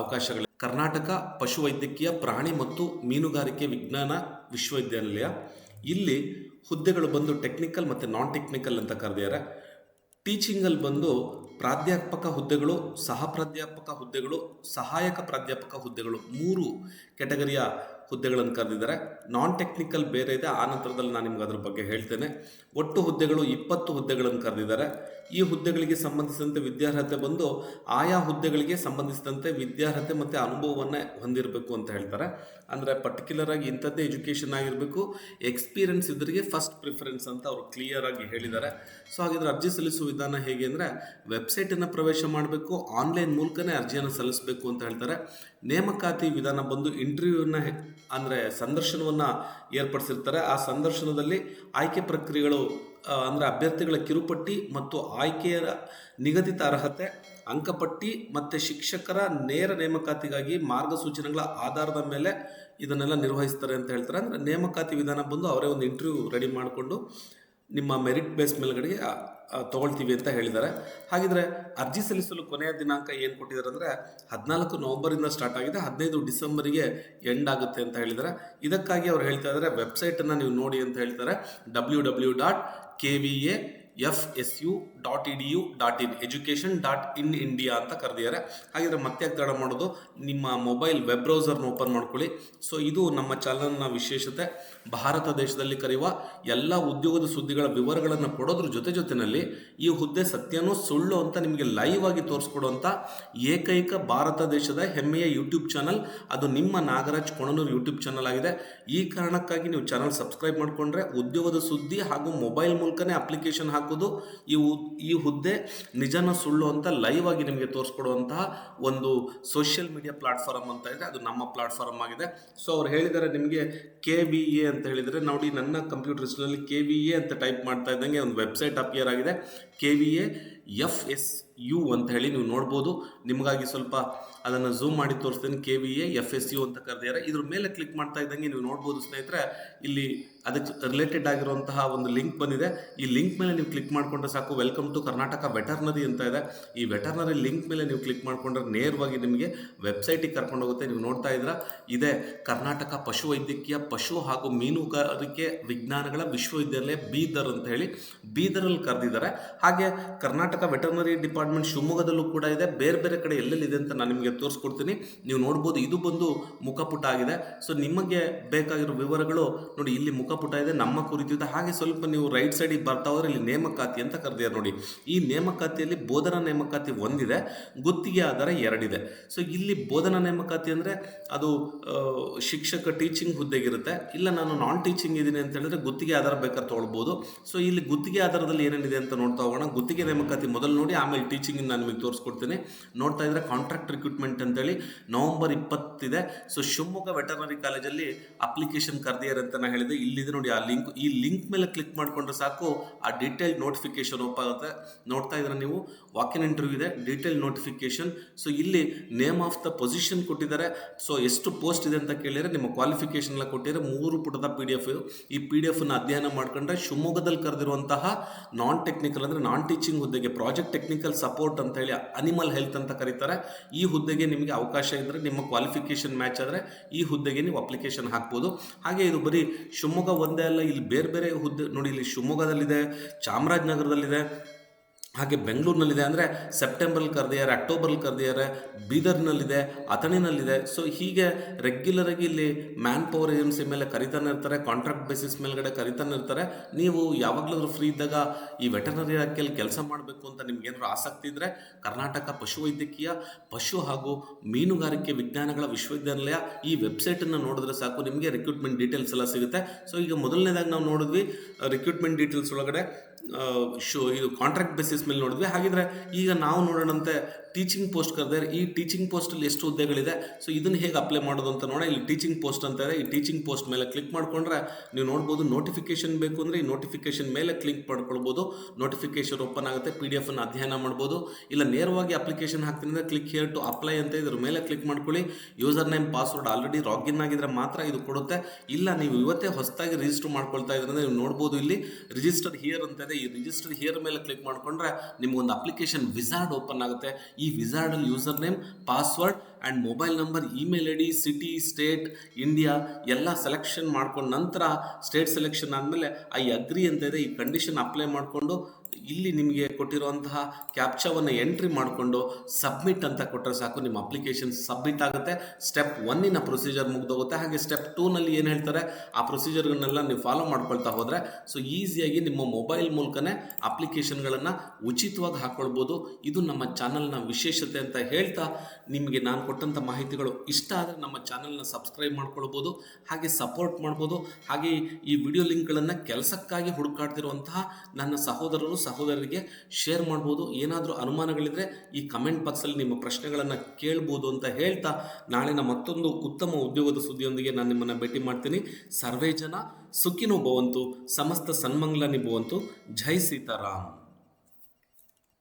ಅವಕಾಶಗಳು ಕರ್ನಾಟಕ ಪಶುವೈದ್ಯಕೀಯ ಪ್ರಾಣಿ ಮತ್ತು ಮೀನುಗಾರಿಕೆ ವಿಜ್ಞಾನ ವಿಶ್ವವಿದ್ಯಾನಿಲಯ. ಇಲ್ಲಿ ಹುದ್ದೆಗಳು ಬಂದು ಟೆಕ್ನಿಕಲ್ ಮತ್ತು ನಾನ್ ಟೆಕ್ನಿಕಲ್ ಅಂತ ಕರೆದಿದ್ದಾರೆ. ಟೀಚಿಂಗಲ್ಲಿ ಬಂದು ಪ್ರಾಧ್ಯಾಪಕ ಹುದ್ದೆಗಳು, ಸಹ ಪ್ರಾಧ್ಯಾಪಕ ಹುದ್ದೆಗಳು, ಸಹಾಯಕ ಪ್ರಾಧ್ಯಾಪಕ ಹುದ್ದೆಗಳು ಮೂರು ಕೆಟಗರಿಯ ಹುದ್ದೆಗಳನ್ನು ಕರೆದಿದ್ದಾರೆ. ನಾನ್ ಟೆಕ್ನಿಕಲ್ ಬೇರೆ ಇದೆ. ಆ ನಂತರದಲ್ಲಿ ನಾನು ನಿಮ್ಗೆ ಅದ್ರ ಬಗ್ಗೆ ಹೇಳ್ತೇನೆ. ಒಟ್ಟು ಹುದ್ದೆಗಳು ಇಪ್ಪತ್ತು ಹುದ್ದೆಗಳನ್ನು ಕರೆದಿದ್ದಾರೆ. ಈ ಹುದ್ದೆಗಳಿಗೆ ಸಂಬಂಧಿಸಿದಂತೆ ವಿದ್ಯಾರ್ಹತೆ ಬಂದು ಆಯಾ ಹುದ್ದೆಗಳಿಗೆ ಸಂಬಂಧಿಸಿದಂತೆ ವಿದ್ಯಾರ್ಹತೆ ಮತ್ತು ಅನುಭವವನ್ನೇ ಹೊಂದಿರಬೇಕು ಅಂತ ಹೇಳ್ತಾರೆ. ಅಂದರೆ ಪರ್ಟಿಕ್ಯುಲರ್ ಆಗಿ ಇಂಥದ್ದೇ ಎಜುಕೇಷನ್ ಆಗಿರಬೇಕು. ಎಕ್ಸ್ಪೀರಿಯನ್ಸ್ ಇದ್ರಿಗೆ ಫಸ್ಟ್ ಪ್ರಿಫರೆನ್ಸ್ ಅಂತ ಅವರು ಕ್ಲಿಯರ್ ಆಗಿ ಹೇಳಿದ್ದಾರೆ. ಸೊ ಹಾಗಿದ್ರೆ ಅರ್ಜಿ ಸಲ್ಲಿಸುವ ವಿಧಾನ ಹೇಗೆ ಅಂದರೆ ವೆಬ್ಸೈಟನ್ನು ಪ್ರವೇಶ ಮಾಡಬೇಕು ಆನ್ಲೈನ್ ಮೂಲಕನೇ ಅರ್ಜಿಯನ್ನು ಸಲ್ಲಿಸಬೇಕು ಅಂತ ಹೇಳ್ತಾರೆ. ನೇಮಕಾತಿ ವಿಧಾನ ಬಂದು ಇಂಟರ್ವ್ಯೂನ ಅಂದರೆ ಸಂದರ್ಶನವನ್ನು ಏರ್ಪಡಿಸಿರ್ತಾರೆ. ಆ ಸಂದರ್ಶನದಲ್ಲಿ ಆಯ್ಕೆ ಪ್ರಕ್ರಿಯೆಗಳು ಅಂದರೆ ಅಭ್ಯರ್ಥಿಗಳ ಕಿರುಪಟ್ಟಿ ಮತ್ತು ಆಯ್ಕೆಯ ನಿಗದಿತ ಅರ್ಹತೆ, ಅಂಕಪಟ್ಟಿ ಮತ್ತು ಶಿಕ್ಷಕರ ನೇರ ನೇಮಕಾತಿಗಾಗಿ ಮಾರ್ಗಸೂಚನೆಗಳ ಆಧಾರದ ಮೇಲೆ ಇದನ್ನೆಲ್ಲ ನಿರ್ವಹಿಸ್ತಾರೆ ಅಂತ ಹೇಳ್ತಾರೆ. ಅಂದರೆ ನೇಮಕಾತಿ ವಿಧಾನ ಬಂದು ಅವರೇ ಒಂದು ಇಂಟರ್ವ್ಯೂ ರೆಡಿ ಮಾಡಿಕೊಂಡು ನಿಮ್ಮ ಮೆರಿಟ್ ಬೇಸ್ ಮೇಲ್ಗಡೆಗೆ ತಗೊಳ್ತೀವಿ ಅಂತ ಹೇಳಿದ್ದಾರೆ. ಹಾಗಿದ್ರೆ ಅರ್ಜಿ ಸಲ್ಲಿಸಲು ಕೊನೆಯ ದಿನಾಂಕ ಏನು ಕೊಟ್ಟಿದ್ದಾರೆ ಅಂದರೆ ಹದಿನಾಲ್ಕು ನವಂಬರಿಂದ ಸ್ಟಾರ್ಟ್ ಆಗಿದೆ, ಹದಿನೈದು ಡಿಸೆಂಬರಿಗೆ ಎಂಡ್ ಆಗುತ್ತೆ ಅಂತ ಹೇಳಿದ್ದಾರೆ. ಇದಕ್ಕಾಗಿ ಅವ್ರು ಹೇಳ್ತಾ ಇದ್ದಾರೆ ವೆಬ್ಸೈಟನ್ನು ನೀವು ನೋಡಿ ಅಂತ ಹೇಳ್ತಾರೆ W W dot K V A F S U dot E D U dot in, education dot in India ಅಂತ ಕರೆದಿದ್ದಾರೆ. ಹಾಗಿದ್ರೆ ಮತ್ತೆ ತಡ ಮಾಡೋದು? ನಿಮ್ಮ ಮೊಬೈಲ್ ವೆಬ್ ಬ್ರೌಸರ್ನ ಓಪನ್ ಮಾಡ್ಕೊಳ್ಳಿ. ಸೊ ಇದು ನಮ್ಮ ಚಾನಲ್ನ ವಿಶೇಷತೆ. ಭಾರತ ದೇಶದಲ್ಲಿ ಕರೆಯುವ ಎಲ್ಲ ಉದ್ಯೋಗದ ಸುದ್ದಿಗಳ ವಿವರಗಳನ್ನು ಕೊಡೋದ್ರ ಜೊತೆ ಜೊತೆಯಲ್ಲಿ ಈ ಹುದ್ದೆ ಸತ್ಯನೂ ಸುಳ್ಳು ಅಂತ ನಿಮಗೆ ಲೈವ್ ಆಗಿ ತೋರಿಸ್ಕೊಡುವಂಥ ಏಕೈಕ ಭಾರತ ದೇಶದ ಹೆಮ್ಮೆಯ ಯೂಟ್ಯೂಬ್ ಚಾನಲ್. ಅದು ನಿಮ್ಮ ನಾಗರಾಜ್ ಕೊಣನೂರು ಯೂಟ್ಯೂಬ್ ಚಾನಲ್ ಆಗಿದೆ. ಈ ಕಾರಣಕ್ಕಾಗಿ ನೀವು ಚಾನಲ್ ಸಬ್ಸ್ಕ್ರೈಬ್ ಮಾಡಿಕೊಂಡ್ರೆ ಉದ್ಯೋಗದ ಸುದ್ದಿ ಹಾಗೂ ಮೊಬೈಲ್ ಮೂಲಕನೇ ಅಪ್ಲಿಕೇಶನ್ ಹಾಕೋದು. ಈ ಈ ಹುದ್ದೆ ನಿಜನ ಸುಳ್ಳು ಅಂತ ಲೈವ್ ಆಗಿ ನಿಮಗೆ ತೋರಿಸ್ಕೊಡುವಂತಹ ಒಂದು ಸೋಷಿಯಲ್ ಮೀಡಿಯಾ ಪ್ಲಾಟ್ಫಾರ್ಮ್ ಅಂತ ಇದೆ. ಅದು ನಮ್ಮ ಪ್ಲಾಟ್ಫಾರ್ಮ್ ಆಗಿದೆ. ಸೊ ಅವ್ರು ಹೇಳಿದ್ದಾರೆ ನಿಮಗೆ ಕೆ ವಿ ಎ ಅಂತ ಹೇಳಿದರೆ, ನೋಡಿ ನನ್ನ ಕಂಪ್ಯೂಟರ್ಸ್ನಲ್ಲಿ ಕೆ ವಿ ಎ ಅಂತ ಟೈಪ್ ಮಾಡ್ತಾ ಇದ್ದಂಗೆ ಒಂದು ವೆಬ್ಸೈಟ್ ಅಪಿಯರ್ ಆಗಿದೆ. K V A F S U ಅಂತ ಹೇಳಿ ನೀವು ನೋಡ್ಬೋದು. ನಿಮಗಾಗಿ ಸ್ವಲ್ಪ ಅದನ್ನು ಝೂಮ್ ಮಾಡಿ ತೋರಿಸ್ತೀನಿ. K V A F S U ಅಂತ ಕರೆದಿದ್ದಾರೆ. ಇದ್ರ ಮೇಲೆ ಕ್ಲಿಕ್ ಮಾಡ್ತಾ ಇದ್ದಂಗೆ ನೀವು ನೋಡ್ಬೋದು ಸ್ನೇಹಿತರೆ. ಇಲ್ಲಿ ಅದಕ್ಕೆ ರಿಲೇಟೆಡ್ ಆಗಿರುವಂತಹ ಒಂದು ಲಿಂಕ್ ಬಂದಿದೆ. ಈ ಲಿಂಕ್ ಮೇಲೆ ನೀವು ಕ್ಲಿಕ್ ಮಾಡಿಕೊಂಡ್ರೆ ಸಾಕು. ವೆಲ್ಕಮ್ ಟು ಕರ್ನಾಟಕ ವೆಟರ್ನರಿ ಅಂತ ಇದೆ. ಈ ವೆಟರ್ನರಿ ಲಿಂಕ್ ಮೇಲೆ ನೀವು ಕ್ಲಿಕ್ ಮಾಡಿಕೊಂಡ್ರೆ ನೇರವಾಗಿ ನಿಮಗೆ ವೆಬ್ಸೈಟಿಗೆ ಕರ್ಕೊಂಡು ಹೋಗುತ್ತೆ. ನೀವು ನೋಡ್ತಾ ಇದ್ದೀರಾ? ಇದೆ ಕರ್ನಾಟಕ ಪಶುವೈದ್ಯಕೀಯ ಪಶು ಹಾಗೂ ಮೀನುಗಾರಿಕೆ ವಿಜ್ಞಾನಗಳ ವಿಶ್ವವಿದ್ಯಾಲಯ ಬೀದರ್ ಅಂತ ಹೇಳಿ ಬೀದರಲ್ಲಿ ಕರೆದಿದ್ದಾರೆ. ಹಾಗೆ ಕರ್ನಾಟಕ ವೆಟರ್ನರಿ ಡಿಪಾರ್ಟ್ಮೆಂಟ್ ಶಿವಮೊಗ್ಗದಲ್ಲೂ ಕೂಡ ಇದೆ. ಬೇರೆ ಬೇರೆ ಕಡೆ ಎಲ್ಲೆಲ್ಲಿದೆ ಅಂತ ನಾನು ನಿಮಗೆ ತೋರಿಸ್ಕೊಡ್ತೀನಿ. ನೀವು ನೋಡ್ಬೋದು ಇದು ಬಂದು ಮುಖಪುಟ ಆಗಿದೆ. ಸೊ ನಿಮಗೆ ಬೇಕಾಗಿರೋ ವಿವರಗಳು ನೋಡಿ, ಇಲ್ಲಿ ಮುಖಪುಟ ಇದೆ, ನಮ್ಮ ಕುರಿತು ಇದೆ. ಹಾಗೆ ಸ್ವಲ್ಪ ನೀವು ರೈಟ್ ಸೈಡಿಗೆ ಬರ್ತಾ ಹೋದ್ರೆ ಇಲ್ಲಿ ನೇಮಕಾತಿ ಅಂತ ಕರೆದಿದ್ದಾರೆ ನೋಡಿ. ಈ ನೇಮಕಾತಿಯಲ್ಲಿ ಬೋಧನಾ ನೇಮಕಾತಿ ಒಂದಿದೆ, ಗುತ್ತಿಗೆ ಆಧಾರ ಎರಡಿದೆ. ಸೊ ಇಲ್ಲಿ ಬೋಧನಾ ನೇಮಕಾತಿ ಅಂದರೆ ಅದು ಶಿಕ್ಷಕ ಟೀಚಿಂಗ್ ಹುದ್ದೆಗಿರುತ್ತೆ. ಇಲ್ಲ ನಾನು ನಾನ್ ಟೀಚಿಂಗ್ ಇದ್ದೀನಿ ಅಂತ ಹೇಳಿದ್ರೆ ಗುತ್ತಿಗೆ ಆಧಾರ ಬೇಕಾದ್ರೆ ತೊಗೊಳ್ಬೋದು. ಸೊ ಇಲ್ಲಿ ಗುತ್ತಿಗೆ ಆಧಾರದಲ್ಲಿ ಏನೇನಿದೆ ಅಂತ ನೋಡ್ತಾ ಹೋಗೋಣ. ಗುತ್ತಿಗೆ ನೇಮಕಾತಿ ಮೊದಲು ನೋಡಿ, ಆಮೇಲೆ ಟೀಚಿಂಗ್ ನಾನು ನಿಮಗೆ ತೋರಿಸ್ಕೊಡ್ತೀನಿ. ನೋಡ್ತಾ ಇದ್ರೆ ಕಾಂಟ್ರಾಕ್ಟ್ ರಿಕ್ರೂಟ್ಮೆಂಟ್ ಅಂತೇಳಿ ನವೆಂಬರ್ ಇಪ್ಪತ್ತಿದೆ. ಸೊ ಶಿವಮೊಗ್ಗ ವೆಟರ್ನರಿ ಕಾಲೇಜಲ್ಲಿ ಅಪ್ಲಿಕೇಶನ್ ಕರೆದಿದ್ದಾರೆ ಅಂತ ನಾನು ಹೇಳಿದೆ. ಇಲ್ಲಿದೆ ನೋಡಿ ಆ ಲಿಂಕ್ ಈ ಲಿಂಕ್ ಮೇಲೆ ಕ್ಲಿಕ್ ಮಾಡಿಕೊಂಡ್ರೆ ಸಾಕು, ಆ ಡೀಟೇಲ್ ನೋಟಿಫಿಕೇಶನ್ ಓಪನ್ ಆಗುತ್ತೆ. ನೋಡ್ತಾ ಇದ್ರೆ ನೀವು ವಾಕಿನ್ ಇಂಟರ್ವ್ಯೂ ಇದೆ ಡೀಟೇಲ್ ನೋಟಿಫಿಕೇಶನ್ ಸೊ ಇಲ್ಲಿ ನೇಮ್ ಆಫ್ ದ ಪೊಸಿಷನ್ ಕೊಟ್ಟಿದ್ದಾರೆ. ಸೊ ಎಷ್ಟು ಪೋಸ್ಟ್ ಇದೆ ಅಂತ ಕೇಳಿದರೆ ನಿಮ್ಮ ಕ್ವಾಲಿಫಿಕೇಶನ್ ಎಲ್ಲ ಕೊಟ್ಟಿದ್ದಾರೆ ಮೂರು ಪುಟದ ಪಿ ಡಿ ಎಫ್ ಈ ಪಿ ಡಿ ಎಫ್ನ ಅಧ್ಯಯನ ಮಾಡ್ಕೊಂಡ್ರೆ ಶಿವಮೊಗ್ಗದಲ್ಲಿ ಕರೆದಿರುವಂತಹ ನಾನ್ ಟೆಕ್ನಿಕಲ್ ಅಂದರೆ ನಾನ್ ಟೀಚಿಂಗ್ ಹುದ್ದೆಗೆ ಪ್ರಾಜೆಕ್ಟ್ ಟೆಕ್ನಿಕಲ್ ಸಪೋರ್ಟ್ ಅಂತ ಹೇಳಿ ಅನಿಮಲ್ ಹೆಲ್ತ್ ಅಂತ ಕರೀತಾರೆ. ಈ ಹುದ್ದೆಗೆ ನಿಮಗೆ ಅವಕಾಶ ಇದ್ದರೆ ನಿಮ್ಮ ಕ್ವಾಲಿಫಿಕೇಷನ್ ಮ್ಯಾಚ್ ಆದರೆ ಈ ಹುದ್ದೆಗೆ ನೀವು ಅಪ್ಲಿಕೇಶನ್ ಹಾಕ್ಬೋದು. ಹಾಗೆ ಇದು ಬರೀ ಶಿವಮೊಗ್ಗ ಒಂದೇ ಅಲ್ಲ, ಇಲ್ಲಿ ಬೇರೆ ಬೇರೆ ಹುದ್ದೆ, ನೋಡಿ ಇಲ್ಲಿ ಶಿವಮೊಗ್ಗದಲ್ಲಿದೆ, ಚಾಮರಾಜನಗರದಲ್ಲಿದೆ ಹಾಗೆ ಬೆಂಗಳೂರಿನಲ್ಲಿದೆ ಅಂದರೆ ಸೆಪ್ಟೆಂಬರಲ್ಲಿ ಕರೆದಿದ್ದಾರೆ ಅಕ್ಟೋಬರಲ್ಲಿ ಕರೆದಿದ್ದಾರೆ ಬೀದರ್ನಲ್ಲಿದೆ, ಅಥಣಿನಲ್ಲಿದೆ. ಸೊ ಹೀಗೆ ರೆಗ್ಯುಲರಾಗಿ ಇಲ್ಲಿ ಮ್ಯಾನ್ ಪವರ್ ಏಜೆನ್ಸಿ ಮೇಲೆ ಕರಿತಾನೆ ಇರ್ತಾರೆ ಕಾಂಟ್ರಾಕ್ಟ್ ಬೇಸಿಸ್ ಮೇಲ್ಗಡೆ ಕರಿತಾನೆ ಇರ್ತಾರೆ. ನೀವು ಯಾವಾಗಲಾದರೂ ಫ್ರೀ ಇದ್ದಾಗ ಈ ವೆಟರ್ನರಿ ಇಲಾಖೆಯಲ್ಲಿ ಕೆಲಸ ಮಾಡಬೇಕು ಅಂತ ನಿಮ್ಗೆ ಏನಾದ್ರು ಆಸಕ್ತಿ ಇದ್ದರೆ ಕರ್ನಾಟಕ ಪಶುವೈದ್ಯಕೀಯ ಪಶು ಹಾಗೂ ಮೀನುಗಾರಿಕೆ ವಿಜ್ಞಾನಗಳ ವಿಶ್ವವಿದ್ಯಾನಿಲಯ ಈ ವೆಬ್ಸೈಟನ್ನು ನೋಡಿದ್ರೆ ಸಾಕು. ನಿಮಗೆ ರಿಕ್ರೂಟ್ಮೆಂಟ್ ಡೀಟೇಲ್ಸ್ ಎಲ್ಲ ಸಿಗುತ್ತೆ. ಸೊ ಈಗ ಮೊದಲನೇದಾಗಿ ನಾವು ನೋಡಿದ್ವಿ ರಿಕ್ರೂಟ್ಮೆಂಟ್ ಡೀಟೇಲ್ಸ್ ಒಳಗಡೆ ಶೋ, ಇದು ಕಾಂಟ್ರಾಕ್ಟ್ ಬೇಸಿಸ್ ಮೇಲೆ ನೋಡಿದ್ವಿ. ಹಾಗಿದ್ರೆ ಈಗ ನಾವು ನೋಡೋಣಂತೆ ಟೀಚಿಂಗ್ ಪೋಸ್ಟ್ ಕರೆದರೆ ಈ ಟೀಚಿಂಗ್ ಪೋಸ್ಟಲ್ಲಿ ಎಷ್ಟು ಹುದ್ದೆಗಳಿದೆ. ಸೊ ಇದನ್ನು ಹೇಗೆ ಅಪ್ಲೈ ಮಾಡೋದು ಅಂತ ನೋಡೋಣ. ಇಲ್ಲಿ ಟೀಚಿಂಗ್ ಪೋಸ್ಟ್ ಅಂತ ಇದೆ ಈ ಟೀಚಿಂಗ್ ಪೋಸ್ಟ್ ಮೇಲೆ ಕ್ಲಿಕ್ ಮಾಡ್ಕೊಂಡ್ರೆ ನೀವು ನೋಡ್ಬೋದು ನೋಟಿಫಿಕೇಶನ್ ಬೇಕು ಅಂದರೆ ಈ ನೋಟಿಫಿಕೇಶನ್ ಮೇಲೆ ಕ್ಲಿಕ್ ಮಾಡ್ಕೊಳ್ಬೋದು. ನೋಟಿಫಿಕೇಶನ್ ಓಪನ್ ಆಗುತ್ತೆ. ಪಿ ಡಿ ಎಫನ್ನು ಅಧ್ಯಯನ ಮಾಡ್ಬೋದು. ಇಲ್ಲ, ನೇರವಾಗಿ ಅಪ್ಲಿಕೇಶನ್ ಹಾಕ್ತೀನಿ ಅಂದರೆ ಕ್ಲಿಕ್ ಹಿಯರ್ ಟು ಅಪ್ಲೈ ಅಂತ ಇದ್ರ ಮೇಲೆ ಕ್ಲಿಕ್ ಮಾಡ್ಕೊಳ್ಳಿ. User name password already login ಆಗಿದ್ರೆ ಮಾತ್ರ ಇದು ಕೊಡುತ್ತೆ. ಇಲ್ಲ, ನೀವು ಇವತ್ತೇ ಹೊಸದಾಗಿ ರಿಜಿಸ್ಟರ್ ಮಾಡ್ಕೊಳ್ತಾ ಇದ್ರೆ ನೀವು ನೋಡ್ಬೋದು ಇಲ್ಲಿ. ರಿಜಿಸ್ಟರ್ ಹಿಯರ್ ಅಂತ ಇದೆ ಈ ರಿಜಿಸ್ಟರ್ ಹಿಯರ್ ಮೇಲೆ ಕ್ಲಿಕ್ ಮಾಡ್ಕೊಂಡ್ರೆ ನಿಮ್ಗೊಂದು ಅಪ್ಲಿಕೇಶನ್ ವಿಸಾರ್ಡ್ ಓಪನ್ ಆಗುತ್ತೆ. ಈ ವಿಸಾರ್ಡಲ್ಲಿ user name password and mobile number email I D city state India ಎಲ್ಲ ಸೆಲೆಕ್ಷನ್ ಮಾಡ್ಕೊಂಡು ನಂತರ ಸ್ಟೇಟ್ ಸೆಲೆಕ್ಷನ್ ಆದಮೇಲೆ ಐ ಅಗ್ರಿ ಅಂತ ಇದೆ. ಈ ಕಂಡೀಷನ್ ಅಪ್ಲೈ ಮಾಡಿಕೊಂಡು ಇಲ್ಲಿ ನಿಮಗೆ ಕೊಟ್ಟಿರುವಂತಹ ಕ್ಯಾಪ್ಚಾವನ್ನು ಎಂಟ್ರಿ ಮಾಡಿಕೊಂಡು ಸಬ್ಮಿಟ್ ಅಂತ ಕೊಟ್ಟರೆ ಸಾಕು. ನಿಮ್ಮ ಅಪ್ಲಿಕೇಶನ್ ಸಬ್ಮಿಟ್ ಆಗುತ್ತೆ. ಸ್ಟೆಪ್ ಒನ್ನಿನ ಪ್ರೊಸೀಜರ್ ಮುಗ್ದೋಗುತ್ತೆ. ಹಾಗೆ ಸ್ಟೆಪ್ ಟೂನಲ್ಲಿ ಏನು ಹೇಳ್ತಾರೆ? ಆ ಪ್ರೊಸೀಜರ್ಗಳನ್ನೆಲ್ಲ ನೀವು ಫಾಲೋ ಮಾಡ್ಕೊಳ್ತಾ ಹೋದರೆ ಸೊ ಈಸಿಯಾಗಿ ನಿಮ್ಮ ಮೊಬೈಲ್ ಮೂಲಕನೇ ಅಪ್ಲಿಕೇಶನ್ಗಳನ್ನು ಉಚಿತವಾಗಿ ಹಾಕ್ಕೊಳ್ಬೋದು ಇದು ನಮ್ಮ ಚಾನಲ್ನ ವಿಶೇಷತೆ ಅಂತ ಹೇಳ್ತಾ ನಿಮಗೆ ನಾನು ಕೊಟ್ಟಂಥ ಮಾಹಿತಿಗಳು ಇಷ್ಟ ಆದರೆ ನಮ್ಮ ಚಾನಲ್ನ ಸಬ್ಸ್ಕ್ರೈಬ್ ಮಾಡ್ಕೊಳ್ಬೋದು, ಹಾಗೆ ಸಪೋರ್ಟ್ ಮಾಡ್ಬೋದು, ಹಾಗೆ ಈ ವಿಡಿಯೋ ಲಿಂಕ್ಗಳನ್ನು ಕೆಲಸಕ್ಕಾಗಿ ಹುಡುಕಾಡ್ತಿರುವಂತಹ ನನ್ನ ಸಹೋದರರು ಸಹೋದರರಿಗೆ ಶೇರ್ ಮಾಡ್ಬೋದು. ಏನಾದರೂ ಅನುಮಾನಗಳಿದ್ರೆ ಈ ಕಮೆಂಟ್ ಬಾಕ್ಸಲ್ಲಿ ನಿಮ್ಮ ಪ್ರಶ್ನೆಗಳನ್ನು ಕೇಳ್ಬೋದು ಅಂತ ಹೇಳ್ತಾ ನಾಳಿನ ಮತ್ತೊಂದು ಉತ್ತಮ ಉದ್ಯೋಗದ ಸುದ್ದಿಯೊಂದಿಗೆ ನಾನು ನಿಮ್ಮನ್ನು ಭೇಟಿ ಮಾಡ್ತೀನಿ. ಸರ್ವೇ ಜನ ಸುಖಿನೋ ಭವಂತು, ಸಮಸ್ತ ಸನ್ಮಂಗ್ಲನಿ ನಿಭುವಂತು. ಜೈ ಸೀತಾರಾಮ್.